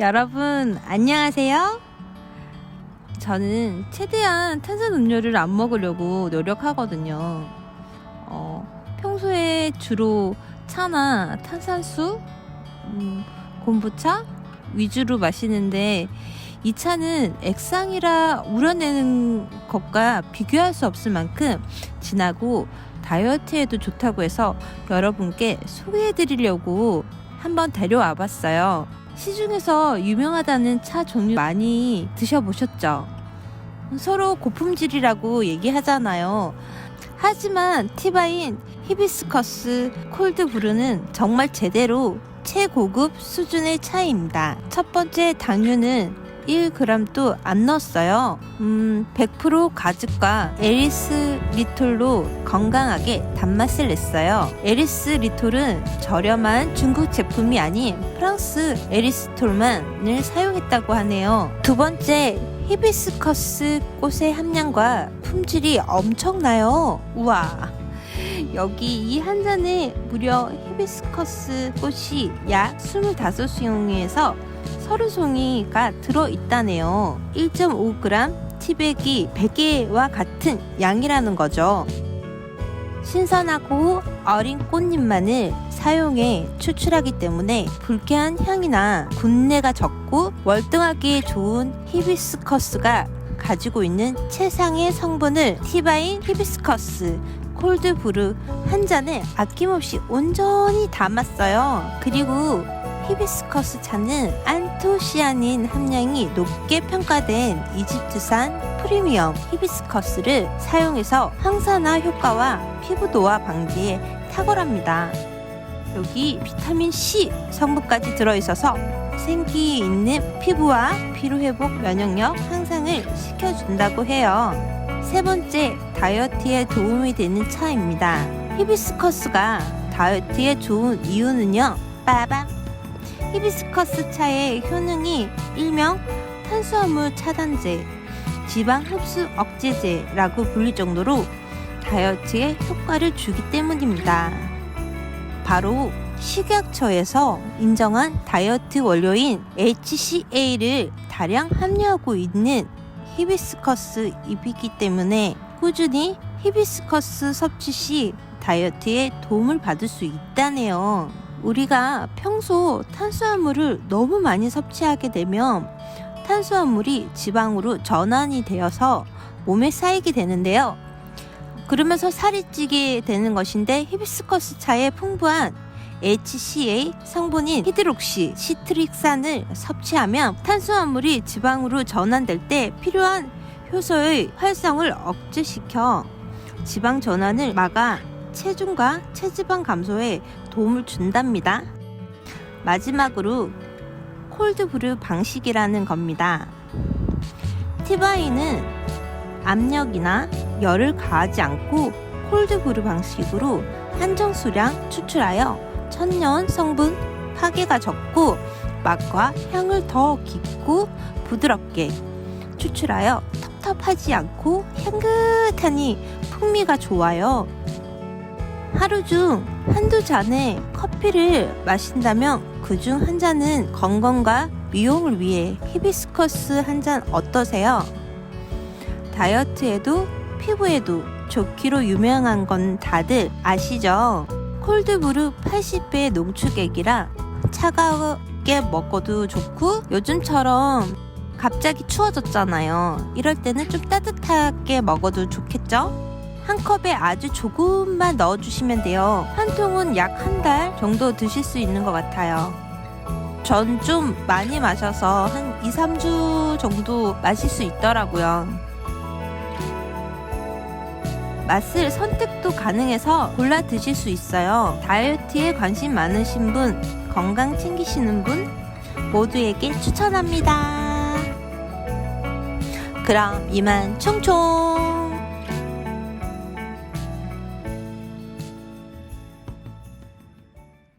여러분, 안녕하세요. 저는 최대한 탄산 음료를 안 먹으려고 노력하거든요. 어, 평소에 주로 차나 탄산수, 음, 콤부차 위주로 마시는데 이 차는 액상이라 우려내는 것과 비교할 수 없을 만큼 진하고 다이어트에도 좋다고 해서 여러분께 소개해 드리려고 한번 데려와 봤어요. 시중에서 유명하다는 차 종류 많이 드셔보셨죠? 서로 고품질이라고 얘기하잖아요. 하지만 티바인 히비스커스 콜드브루는 정말 제대로 최고급 수준의 차이입니다. 첫 번째 당류는 1g도 안 넣었어요. 음, 100% 가죽과 에리스 리톨로 건강하게 단맛을 냈어요. 에리스 리톨은 저렴한 중국 제품이 아닌 프랑스 에리스톨만을 사용했다고 하네요. 두 번째, 히비스커스 꽃의 함량과 품질이 엄청나요. 우와. 여기 이 한 잔에 무려 히비스커스 꽃이 약 25송에서 30송이가 들어있다네요. 1.5g 티백이 100개와 같은 양이라는 거죠. 신선하고 어린 꽃잎만을 사용해 추출하기 때문에 불쾌한 향이나 군내가 적고 월등하게 좋은 히비스커스가 가지고 있는 최상의 성분을 티바인 히비스커스 콜드브루 한 잔에 아낌없이 온전히 담았어요. 그리고 히비스커스 차는 안토시아닌 함량이 높게 평가된 이집트산 프리미엄 히비스커스를 사용해서 항산화 효과와 피부 노화 방지에 탁월합니다. 여기 비타민 C 성분까지 들어있어서 생기 있는 피부와 피로 회복 면역력 향상을 시켜준다고 해요. 세 번째, 다이어트에 도움이 되는 차입니다. 히비스커스가 다이어트에 좋은 이유는요. 빠밤! 히비스커스 차의 효능이 일명 탄수화물 차단제, 지방 흡수 억제제라고 불릴 정도로 다이어트에 효과를 주기 때문입니다. 바로 식약처에서 인정한 다이어트 원료인 HCA를 다량 함유하고 있는 히비스커스 잎이기 때문에 꾸준히 히비스커스 섭취 시 다이어트에 도움을 받을 수 있다네요. 우리가 평소 탄수화물을 너무 많이 섭취하게 되면 탄수화물이 지방으로 전환이 되어서 몸에 쌓이게 되는데요. 그러면서 살이 찌게 되는 것인데 히비스커스 차에 풍부한 HCA 성분인 히드록시 시트릭산을 섭취하면 탄수화물이 지방으로 전환될 때 필요한 효소의 활성을 억제시켜 지방 전환을 막아 체중과 체지방 감소에 도움을 준답니다. 마지막으로 콜드브루 방식이라는 겁니다. 티바이는 압력이나 열을 가하지 않고 콜드브루 방식으로 한정 수량 추출하여 천년 성분 파괴가 적고 맛과 향을 더 깊고 부드럽게 추출하여 텁텁하지 않고 향긋하니 풍미가 좋아요. 하루 중 한두 잔의 커피를 마신다면 그 중 한 잔은 건강과 미용을 위해 히비스커스 한 잔 어떠세요? 다이어트에도 피부에도 좋기로 유명한 건 다들 아시죠? 콜드브루 80배 농축액이라 차가우게 먹어도 좋고 요즘처럼 갑자기 추워졌잖아요. 이럴 때는 좀 따뜻하게 먹어도 좋겠죠? 한 컵에 아주 조금만 넣어주시면 돼요. 한 통은 약 한 달 정도 드실 수 있는 것 같아요. 전 좀 많이 마셔서 한 2, 3주 정도 마실 수 있더라고요. 맛을 선택도 가능해서 골라 드실 수 있어요. 다이어트에 관심 많으신 분, 건강 챙기시는 분 모두에게 추천합니다. 그럼 이만 총총!